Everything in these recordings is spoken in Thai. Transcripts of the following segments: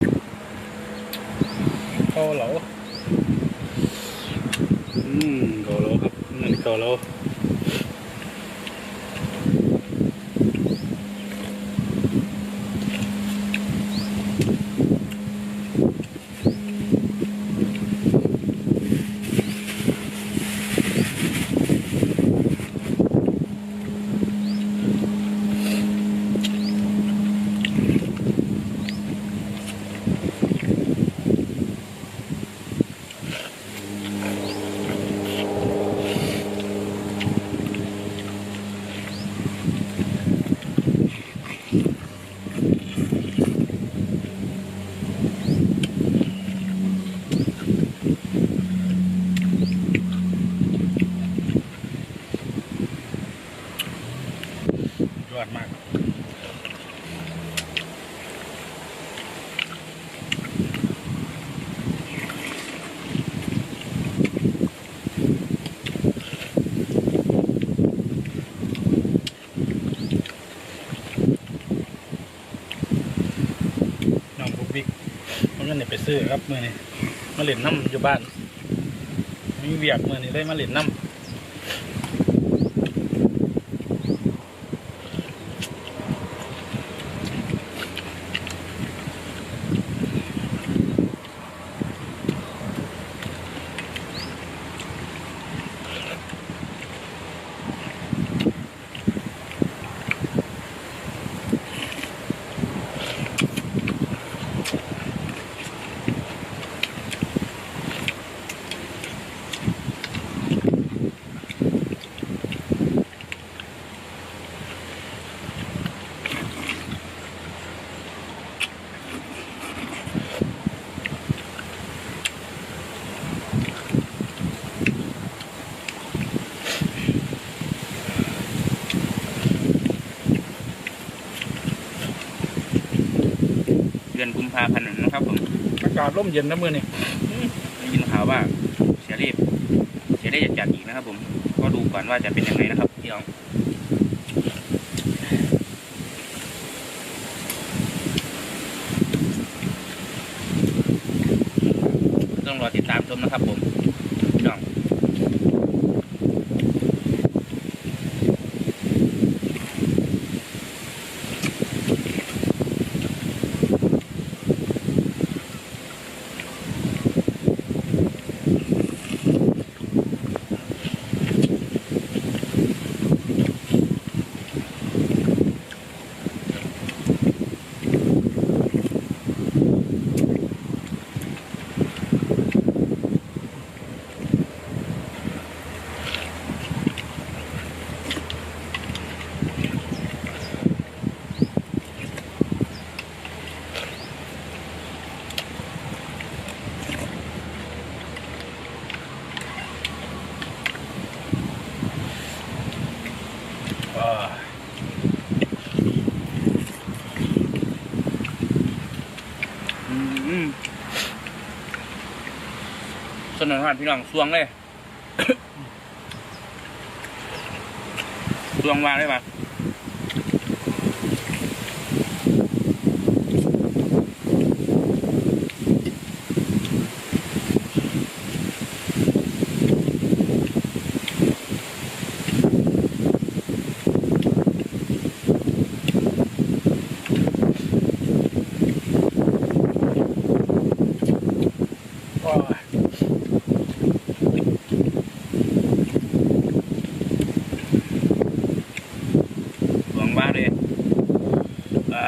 เกาเหลาอืมเกาเหลาครับนั่นเกาเหลาสุดยอดมาก น้องบุกบิ๊กมันก็เนี่ยไป ซื้อครับมือนี้มาเล่นน้ำอยู่บ้านมีเวียกมือนี้เลยมาเล่นน้ำ เดือนกุมภาพันธ์นะครับผมอากาศร่มเย็นนะมื่อนี้ได้ยินข่าวว่าเสียเรียบเสียเรียบจะจัดอีกนะครับ ผม ก็ดูก่อนว่าจะเป็นยังไงนะครับพี่น้องต้องรอติดตามชมนะครับผม สนนพันพี่น้องสวงเลย สวงวางได้ปะสวงวางเลยอ่า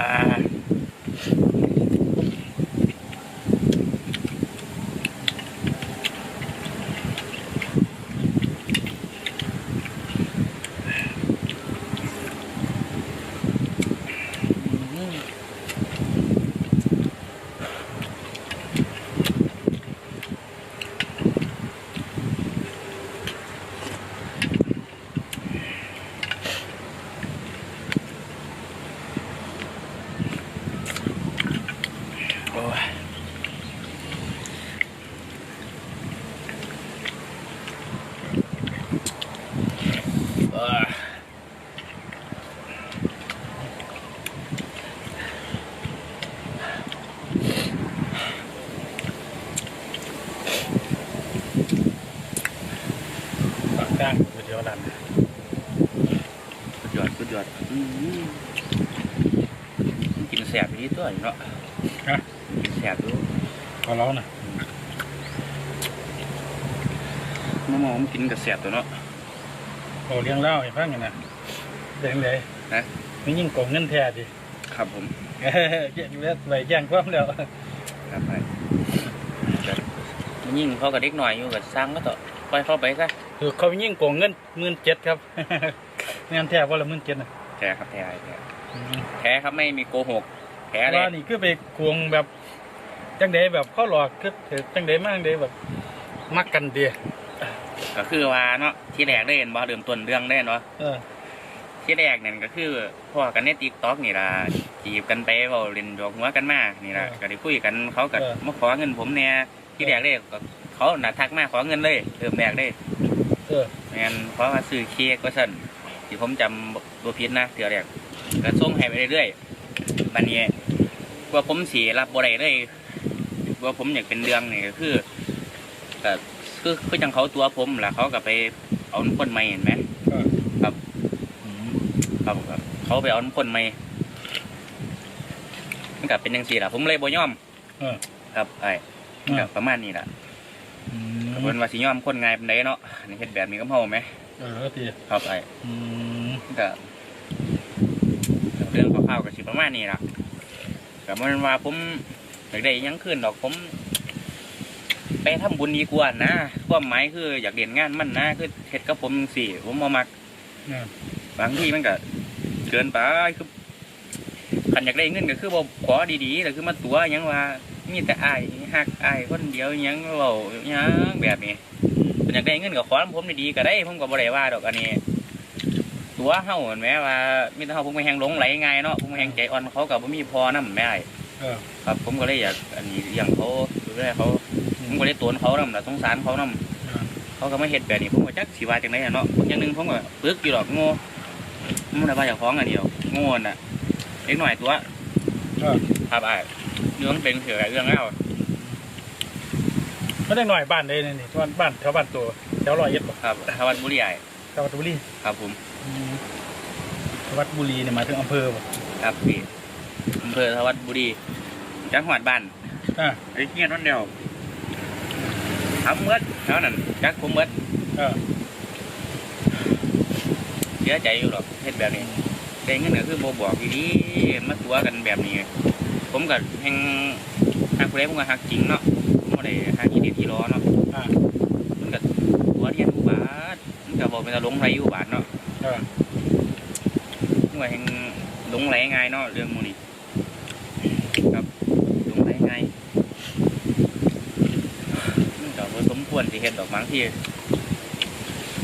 โอ้ยเอ้ย ด้วยเนาะ ฮะ แสบดู ขอร้องนะ มะม่วงผมกินกับแสบตัวเนาะโอ้เลี้ยงเล้าให้ฟังกันนะเลี้ยงเลยนะไม่ยิ่งโกงเงินแท้ดิครับผมเอ้ยแย่งเวทไปแย่งความแล้วครับไปยิ่งเขากับเด็กหน่อยอยู่กับสร้างก็ต่อไปเข้าไปซะคือเขายิ่งโกงเงินหมื่นเจ็ดครับงานแท้ว่าละหมื่นเจ็ดนะแท้ครับแท้แท้แท้ครับไม่มีโกหกแท้เลยว่านี่คือไปโกงแบบจังเดแบบเข้าหลอกคือถือจังเดมากเดแบบมักกันเดีย ก็คือว่าเนาะที่แรกได้เห็นบ่เริ่มต้นเรื่องได้เนาะเออที่แรกเนี่ยก็คือพ่อกันในติ๊กต็อกนี่ล่ะจีบกันไปเว้าเล่นหยอกหัวกันมานี่ล่ะก็ได้คุยกันเขาก็มาขอเงินผมเนี่ยที่แรกเลยก็เขาน่ะทักมาขอเงินเลยเริ่มแรกเลยเออแม่นเพราะว่าซื้อเค้กก็สั่นที่ผมจำบ่ผิดนะเถื่อแรกก็ส่งให้ไปเรื่อยๆบัดนี้ว่าผมสิรับบ่ได้เลยว่าผมอยากเป็นเรื่องนี่ก็คือก็ คือคือจังเขาตัวผมล่ะเขาก็ไปเอาคนใหม่เห็นไหมเออครับอืมครับครับ เขาไปเอาคนใหม่มันก็เป็นจังซี่ล่ะ ผมเลยบ่ยอมเออครับไอ้เอก็อประมาณนี้ล่ะอืก็มเพิ่นว่าสิยอมคนง่ายปานใดเนาะนี่เฮ็ดแบบนี้ก็เฮาไหมเออทีครับไอ้อืมก็เรื่องคร่าวๆก็สิประมาณนี้ล่ะก็มันว่าผมอยากได้หยังขึ้นดอกผม ไปทำบุญดีกว่านะความหมายคืออยากเรียนงานมันนะคือเฮ็ดกับผมจังซี่ผมบ่มักเออบางทีมันก็เกินไปคือขันอยากได้เงินก็คือบอกขอดีๆแต่คือมาตัวหยังว่ามีแต่อายหักอายคนเดียวหยังเราหยังแบบนี้ขันอยากได้เงินก็ขอนำผมดีๆก็ได้ผมก็บ่ได้ว่าดอกอันนี้ ตัวเฮาเห็นไหมว่ามีแต่เฮาผมไปแหงหลงไหลง่ายเนาะผมแหงใจอ่อนเขาก็บ่มีพอนำแม่อ้ายเออครับผมก็เลยอยากอันนี้อย่างเขาดูแลเขา ผมก็เลยตวนเขานำล่ะสงสารเขานำเขาก็มาเฮ็ดแบบนี้ผมก็จักสิว่าจังไดอะเนาะคนอย่างหนึงผมก็ปึกอยู่ดอกโง่มันได้ว่าอย่างของอันนี้ดอกโง่น่ะเล็กหน่อยตัวเออครับอ้ายเรื่องเป็นเสือเรื่องเล่าไม่ได้หน่อยบ้านเลยนี่นี่บ้านบ้านแถวบ้านตัวแถวร้อยเอ็ดบ่ครับทวัดบุรีใหญ่จังหวัดบุรีครับผมอืมจังหวัดบุรีเนี่ยหมายถึงอำเภอบ่ครับพี่อำเภอทวัดบุรีจังหวัดบ้านอ่าไอ้เงี้ยนั่นเดียว ทำเมื่อเท่านั้นจักผมเมื่อเออเสียใจอยู่หรอกเฮ็ดแบบนี้ได้เงินก็คือโบบอกดีๆมาตัวกันแบบนี้ ผมก็แห่งหักผู้ใดผมก็หักจริงเนาะผมบ่ได้หักอีเดียที่ล้อเนาะอ่ามันก็หัวเรียนอุบาทมันก็บอกเป็นตาหลงไหลอุบาทเนาะเออมันก็แห่งหลงไหลง่ายเนาะเรื่องหมูนี่ครับหลงไหลง่ายมันก็บ่สม ควรสิเฮ็ดดอกบางที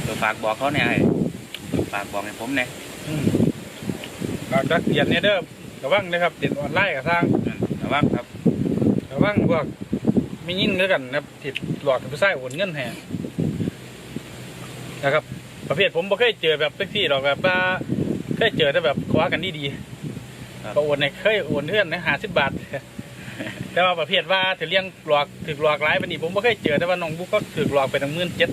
เดี๋ยวฝากบอกเขาแหน่ไอ้ฝากบอกให้ผมแหน่อืมเราจักเรียนเนี่ยเด้อระวังนะครับเรียนออนไลน์กับทางนั่นระวังครับระวังพวกไม่ยินด้วยกันนะครับติดหลอกกับผู้ชายโอนเงินแห่นะครับ ประเภทผมบ่เคยเจอแบบแท็กซี่หรอกแบบว่าเคยเจอแต่แบบคว้ากันดีครับๆก็โอนในเคยโอนเพื่อนนะหาสิบบาท แต่ว่าประเภทว่าถือเลี้ยงหลอกถือหลอกหลายปานนี้ผมบ่เคยเจอแต่ว่าน้องบุ๊กก็ถือหลอกไปตั้งหมื่นเจ็ด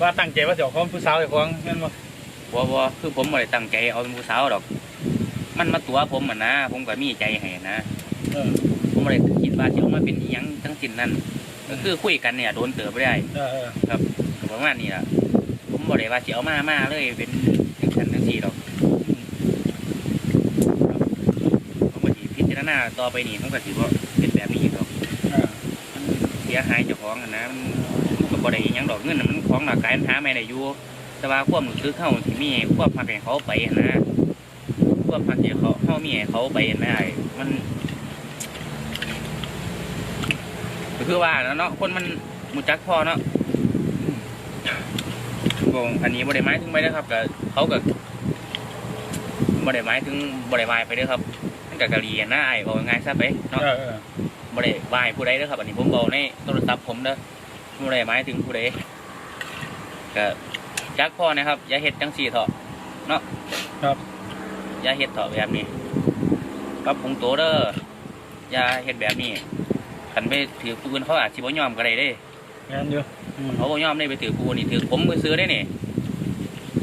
ว่าตั้งใจว่าจะเอาของผู้สาวไอ้ของนั่นบ่บ่บ่คือผมบ่ได้ตั้งใจเอาเป็นผู้สาวดอก มันมาตัวผมอะนะ ผมก็มีใจให้นะเออผมบ่ได้คิดว่าสิเอามาเป็นอีหยังทั้งสิ้นนั่นก็คือคุยกันเนี่ยโดนเติบบ่ได้เออเออก็ประมาณนี้ล่ะผมบอกเลยว่าสิเอามามาเลยเป็นจังสันจังสี่ดอกครับผม ก็สิพิจาต่อไปนี่ผมก็สิว่าเป็นแบบนี้ดอกเออมันเสียหายเจ้าของนะมันก็บ่ได้ยังดอกเงินมันของหลักกายมันหาไม่ได้อยู่แต่ว่าความรู้สึกเข้าที่มีความพักให้เขาไปนะความพักที่เขาเข้ามีให้เขาไปไม่ได้มันก็คือว่าแล้วเนาะคนมันมุจักพอเนาะบอกอันนี้บริไม้ถึงไปนะครับกับเขากับบริไม้ถึงบริวายไปเด้ครับ กับกะหรี่หน้าไอ้บอกง่ายๆซะไปเนาะเออเออบริวายผู้ใดเด้อครับอันนี้ผมบอกในโทรศัพท์ผมเด้อบริไม้ถึงผู้ใดก็จักพ่อนะครับ อย่าเฮ็ดจังสี่เถอะเนาะครับ อย่าเฮ็ดเถอะแบบนี้ปรับปรุงตัวเด้ออย่าเฮ็ดแบบนี้คันไปถือปืนเขาอาจสิบ่ยอมก็ได้เด้งานอยู่อืมเขาบ่ยอมได้ไปถือปืนนี่ถือผมมือซื้อได้นี่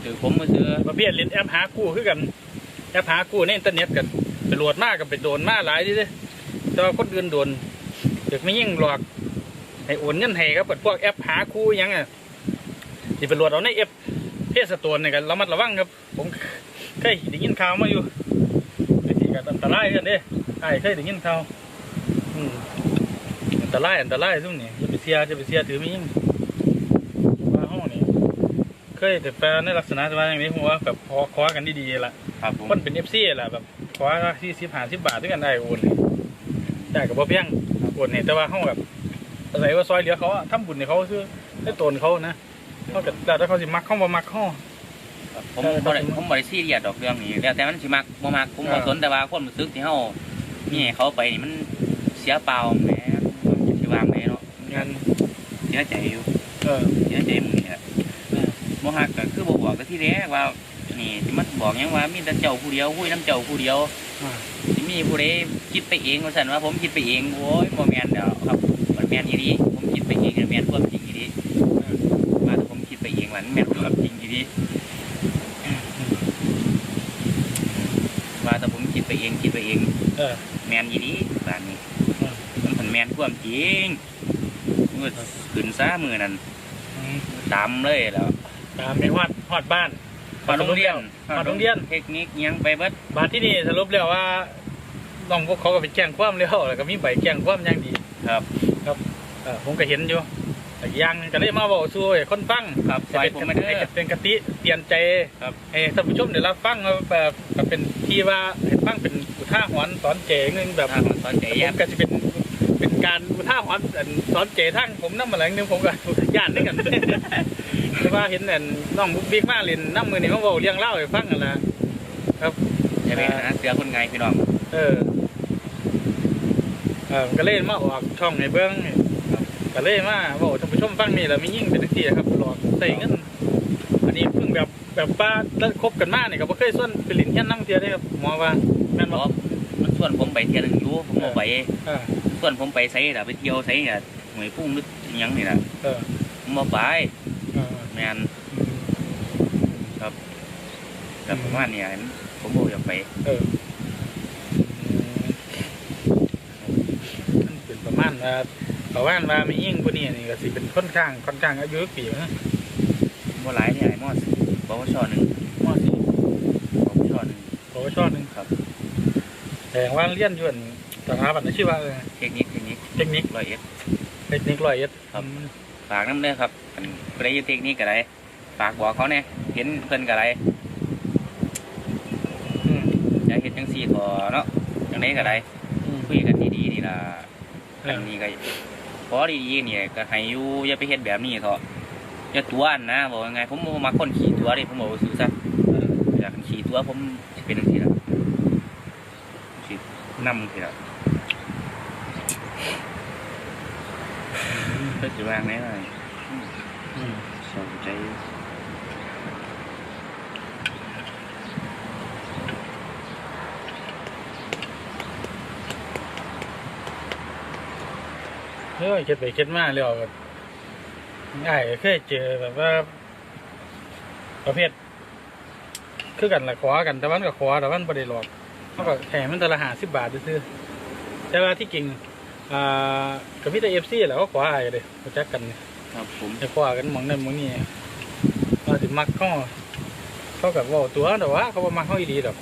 ถือผมมือซื้อประเภทเล่นแอปหากู้คือกันแอปหากู้ในอินเทอร์เน็ตกัน ไปโหลดมากกับไปโดนมาหลายดิเด้แต่ว่าคนอื่นโดนเด็กไม่ยิ่งหลอกให้โอนเงินให้ครับเปิดพวกแอปหาคู่หยังอะที่ไปโหลดเอาในแอปเพศสตวนเนี่ยกันระมัดระวังครับ ผมเคยได้ยินข่าวมาอยู่ไอ้ที่ก็อันตรายกันเด้ไอ้ายเคยได้ยินข่าวอืมอันตรายอันตรายซุ่มนี่อย่าไปเสียอย่าไปเสียถือไม่ยิ่งว่าห้องนี่เคยแต่แปลในลักษณะว่าอย่างนี้ผมว่าแบบขอขอกันดีๆละครับผมคนเป็นเอฟซีแหละแบบ ขอที่สิบห้าสิบบาทด้วยกันได้โอนเลยได้กับบ่เพียงโอนเนี่ยแต่ว่าเขาแบบอาศัยว่าซอยเหลือเขาอะทำบุญในเขาคือได้ตนเขานะเขากับแต่ถ้าเขาสิมักเขาบ่มักเขาครับผมบ่ได้ผมบ่ได้ซีเรียสดอกเรื่องนี้แล้วแต่มันสิมักบ่มักผมบ่อ่าสนแต่ว่าความรู้สึกที่เฮามีให้เขาไปนี่มันเสียเปล่าแหมสิวางไหนเนาะงานเสียใจอยู่เออเสียใจมึงนี่แหละบ่ฮักก็คือบ่บอกแต่ที่แรกว่า นี่สิมันบอกหยังว่ามีแต่เจ้าผู้เดียวคุยน้ำเจ้าผู้เดียวอ่าสิมีผู้ใดคิดไปเองว่าซั่นว่า ผมคิดไปเองโอ้ยบ่แม่นดอกครับมันแม่นอีหลีผมคิดไปเองแม่นความจริงอีหลีว่าแต่ผมคิดไปเองมันแม่นความจริงอีหลีว่าแต่ผมคิดไปเองคิดไปเองเออแม่นอีหลีบ้านนี้อืมมันเป็นแม่นความจริงมือขึ้นซ่ามือนั้นอืมตามเลยแล้วตามในฮอดฮอดบ้าน มาโรงเรียนมาโรงเรียนเทคนิคอิหยังไปเบิดบ้านที่นี่สรุปแล้วว่าน้องพวกเขาก็ไปแจ้งความแล้วแล้วก็มีใบแจ้งความอย่างดีครับเออผมก็เห็นอยู่แต่อีกอย่างหนึงก็เลยมาบอกสู้ให้คนฟังครับซอยผมไม่ได้ให้เป็นกติเตือนใจครับให้ท่านผู้ชมได้รับฟังว่าแบบแบบเป็นที่ว่าให้ฟังเป็นอุทาหรณ์สอนเจงนึงแบบถ้ามันสอนใจผแย่มก็จะเป็นเป็น การอุทาหรณ์อันสอนเจทั้งผมน้ำมาหลังนึงผมก็ย่านด้วยกันแต่ว่าเห็นอันน้องบุ๊กบิ๊กมาเล่นน้ำมือนี่มาบอกเรื่องเล่าให้ฟังกันละครับใช่ไหมนะเสือคนไงพี่น้องเออเออก็เลยมาออกช่องในเบื้องนี่ครับก็เลยมาบอกท่านผู้ชมฟังนี่แหละมียิ่งเป็นทั้งสี่ครับหลอกใส่เงินอันนี้เพิ่งแบบแบบป้าแล้วคบกันมาเนี่ยก็บ่เคยส่วนไปหลินแค่น้ำเทียได้ครับหมอว่าแม่นเพบ่ราะมันชวนผมไปเที่ยวหนึงอยู่ผมบ่ไป อ่าชวนผมไปไสล่ะไปเที่ยวไสน่ะหวยพุ่งหรืออิหยังนี่ล่ะเออผมบ่ไปเออแม่นแต่ประมาณเนี้ผมบ่อยากไปเออมันเป็นประมาณว่าประมาณว่ามียิ่งผู้นี้นี่ก็สิเป็นค่อนข้างค่อนข้างอายุปีนะบ่หลายที่ไหนมอสปวชหนึ่งมอสี่ปวชหนึ่งปวชหนึ่งครับ แต่ว่าเรียนอยู่อันสถาบันอาชีวะเลยเทคนิคเทคนิคเทคนิคร้อยเอ็ด เทคนิคร้อยเอ็ดครับฝากน้ำเด้อครับอันผู้ใดอยู่เทคนิคก็ได้ฝากบอกเขาแน่เห็นเพิ่นก็ได้อืมอย่าเฮ็ดจังซี่ต่อเนาะจังไดก็ได้อืมคุยกันดีๆนี่ล่ะเออัอนนี้ก็พอดีๆเนี่ยก็ให้อยู่อย่าไปเฮ็ดแบบนี้เถอะอย่าตัวอันนะบอกยังไงผมบ่มักคนขี่ตัวเดิผมบอกว่าซื่อซะ เอออยากขี่ตัวผมสิเป็นจังซี่ล่ะ สินำสิล่ะเพิ่นสิวางไหนล่ะอืมสนใจเฮ้ยเคิดไปเคิดมาแล้วก็ง่ายเคยเจอแบบว่า ประเภท คือกันละขอกันแต่วันก็ขอแต่วันบ่ได้หลอก เขาก็แถมมันแต่ละหาสิบบาทซื้อๆแต่ว่าที่จริงอ่ากับพี่แต่เอฟซีแหละก็ขออายเลยรู้จักกันเนี่ยครับผมจะขอกันหมองนั่นหมองนี่ว่าสิมักเขาเขากับว่าตัวแต่ว่าเขาบ่มักเขาอีหลีดอก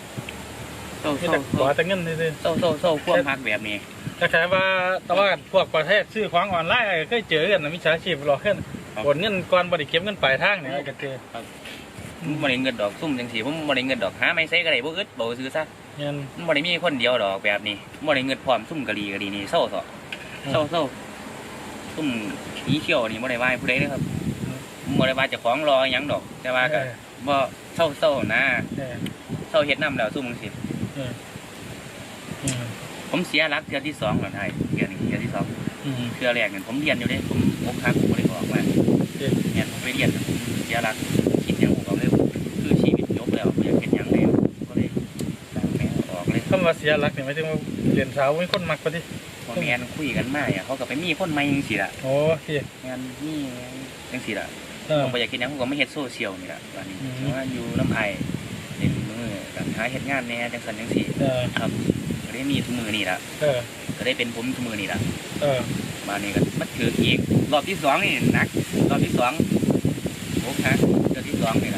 โซ่มีโซ่แต่ขอแต่เงินซื่อโซ่โซ่โซ่ความหักแบบนี้ๆแต่แค่ว่าแต่ว่าพวกประเทศซื้อของออนไลน์เคยเจอกันนะมิจฉาชีพหลอกเงินโอนเงินก่อนบ่ได้เก็บเงินปลายทางเนี่ยก็เจอผมบ่ได้เงินดอกซุ่มจังซี่ผมบ่ได้เงินดอกหาไม่ใส่ก็ได้บ่อึดบ่ซื้อซะ เงินมันบ่ได้มีคนเดียวดอกแบบนี้บ่ได้เงินพร้อมซุ่มกะลีกะลีนี่เศร้าเถอะเศร้าเศร้าซุ่มหนีเที่ยวนี่บ่ได้ว่าให้ผู้ใดเด้อครับผมบ่ได้ว่าเจ้าของรอหยังดอก แต่ว่าก็บ่เศร้าเศร้านะเออเศร้าเฮ็ดน้ำแล้วซุ่มจังซี่เอออืมผมเสียหลักเทื่อที่สองแล้วไอ้เทื่อนี้เทื่อที่สองอืม เทื่อแรกนี่ผมเรียนอยู่เด้ผมอกหักผมบ่ได้ออกมาเอ๊ะเนี่ยผมไปเรียนผมเสียหลักคิดหยังำว่าเสียหลักนี่หมายถึงว่าเรียนสาวมีคนมักปะที่พอแมนคุยกันมาอะเขาก็ไปมีคนใหม่จังซี่ล่ะโอ้ที่แมนนี่จังซี่ล่ะเออผมบ่อยากกินหยังผมก็ไม่เฮ็ดโซเชียลนี่ล่ะวันนี้อืมเพราะว่าอยู่น้ำไอเล่นมือก็หาเฮ็ดงานแหน่จังซั่นจังซี่เออครับก็ได้มีทุกมือนี่ล่ะเออก็ได้เป็นผมทุกมือนี่ล่ะเออมานี่ก็มาถืออีกรอบที่สองนี่หนักรอบที่สองโอ้ฮะรอบที่สองนี่ล่ะ